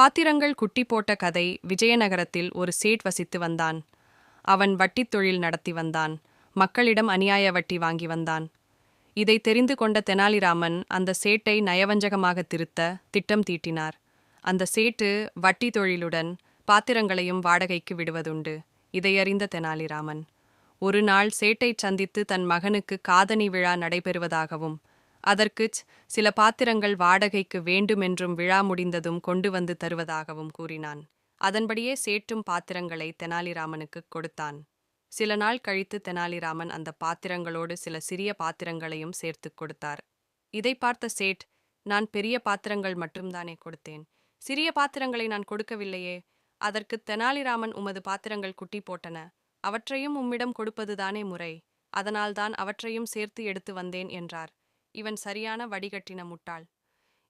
பாத்திரங்கள் குட்டி போட்ட கதை விஜயநகரத்தில் ஒரு சேட் வசித்து வந்தான். அவன் வட்டித் தொழில் நடத்தி வந்தான். மக்களிடம் அநியாய வட்டி வாங்கி வந்தான். இதை தெரிந்து கொண்ட தெனாலிராமன் அந்த சேட்டை நயவஞ்சகமாக திருத்த திட்டம் தீட்டினார். அந்த சேட்டு வட்டி தொழிலுடன் பாத்திரங்களையும் வாடகைக்கு விடுவதுண்டு இதையறிந்த தெனாலிராமன். ஒரு நாள் சேட்டைச் சந்தித்து தன் மகனுக்கு காதணி விழா நடைபெறுவதாகவும் அதற்குச் சில பாத்திரங்கள் வாடகைக்கு வேண்டுமென்றும் விழா முடிந்ததும் கொண்டு வந்து தருவதாகவும் கூறினான். அதன்படியே சேற்றும் பாத்திரங்களை தெனாலிராமனுக்குக் கொடுத்தான். சில நாள் கழித்து தெனாலிராமன் அந்த பாத்திரங்களோடு சில சிறிய பாத்திரங்களையும் சேர்த்துக் கொடுத்தார். இதை பார்த்த சேட் நான் பெரிய பாத்திரங்கள் மட்டும்தானே கொடுத்தேன். சிறிய பாத்திரங்களை நான் கொடுக்கவில்லையே. அதற்கு தெனாலிராமன் உமது பாத்திரங்கள் குட்டி போட்டன. அவற்றையும் உம்மிடம் கொடுப்பதுதானே முறை. அதனால்தான் அவற்றையும் சேர்த்து எடுத்து வந்தேன் என்றார். இவன் சரியான வடிகட்டின முட்டாள்.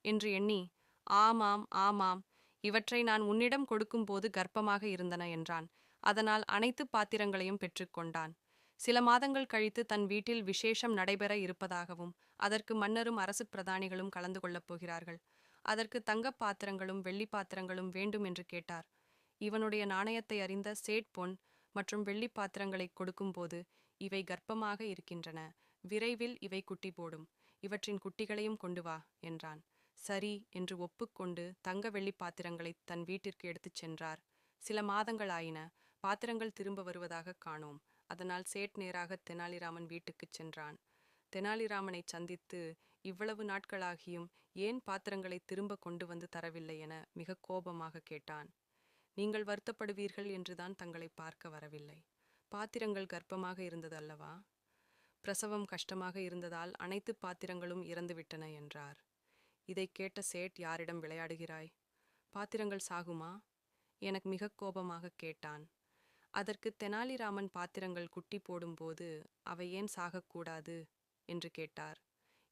என்று எண்ணி ஆமாம் ஆமாம் இவற்றை நான் உன்னிடம் கொடுக்கும்போது கர்ப்பமாக இருந்தன என்றான். அதனால் அனைத்து பாத்திரங்களையும் பெற்றுக்கொண்டான் சில மாதங்கள் கழித்து தன் வீட்டில் விசேஷம் நடைபெற இருப்பதாகவும் அதற்கு மன்னரும் அரசு பிரதானிகளும் கலந்து கொள்ளப் போகிறார்கள். அதற்கு தங்கப் பாத்திரங்களும் வெள்ளி பாத்திரங்களும் வேண்டும் என்று கேட்டார். இவனுடைய நாணயத்தை அறிந்த சேட் பொன் மற்றும் வெள்ளி பாத்திரங்களை கொடுக்கும்போது இவை கர்ப்பமாக இருக்கின்றன. விரைவில் இவை குட்டி போடும். இவற்றின் குட்டிகளையும் கொண்டு வா என்றான். சரி என்று ஒப்புக்கொண்டு தங்க வெள்ளி பாத்திரங்களை தன் வீட்டிற்கு எடுத்துச் சென்றார். சில மாதங்கள் ஆயின பாத்திரங்கள் திரும்ப வருவதாக காணோம். அதனால் சேட் நேராக தெனாலிராமன் வீட்டுக்குச் சென்றான். தெனாலிராமனை சந்தித்து இவ்வளவு நாட்களாகியும் ஏன் பாத்திரங்களை திரும்ப கொண்டு வந்து தரவில்லை என மிக கோபமாக கேட்டான். நீங்கள் வருத்தப்படுவீர்கள் என்றுதான் தங்களை பார்க்க வரவில்லை. பாத்திரங்கள் கர்ப்பமாக இருந்தது அல்லவா பிரசவம் கஷ்டமாக இருந்ததால் அனைத்து பாத்திரங்களும் இறந்துவிட்டன என்றார். இதை கேட்ட சேட் யாரிடம் விளையாடுகிறாய்? பாத்திரங்கள் சாகுமா? எனக்கு மிக கோபமாக கேட்டான். அதற்கு தெனாலிராமன் பாத்திரங்கள் குட்டி போடும்போது அவை ஏன் சாகக்கூடாது என்று கேட்டார்.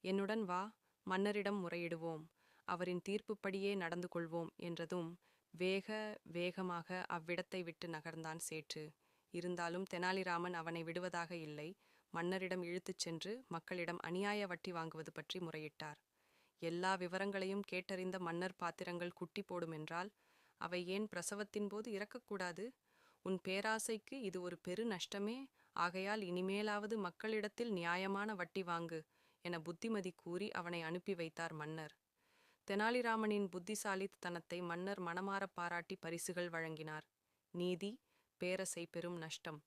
என்னுடன் வா மன்னரிடம் முறையிடுவோம். அவரின் தீர்ப்புப்படியே நடந்து கொள்வோம் என்றதும் வேக வேகமாக அவ்விடத்தை விட்டு நகர்ந்தான் சேற்று இருந்தாலும் தெனாலிராமன் அவனை விடுவதாக இல்லை. மன்னரிடம் இழுத்துச் சென்று மக்களிடம் அநியாய வட்டி வாங்குவது பற்றி முறையிட்டார். எல்லா விவரங்களையும் கேட்டறிந்த மன்னர் பாத்திரங்கள் குட்டி போடும் என்றால் அவை ஏன் பிரசவத்தின் போது இறக்கக்கூடாது? உன் பேராசைக்கு இது ஒரு பெரு நஷ்டமே. ஆகையால் இனிமேலாவது மக்களிடத்தில் நியாயமான வட்டி வாங்கு என புத்திமதி கூறி அவனை அனுப்பி வைத்தார் மன்னர். தெனாலிராமனின் புத்திசாலித்தனத்தை மன்னர் மனமாற பாராட்டி பரிசுகள் வழங்கினார். நீதி பேரசை பெரும் நஷ்டம்.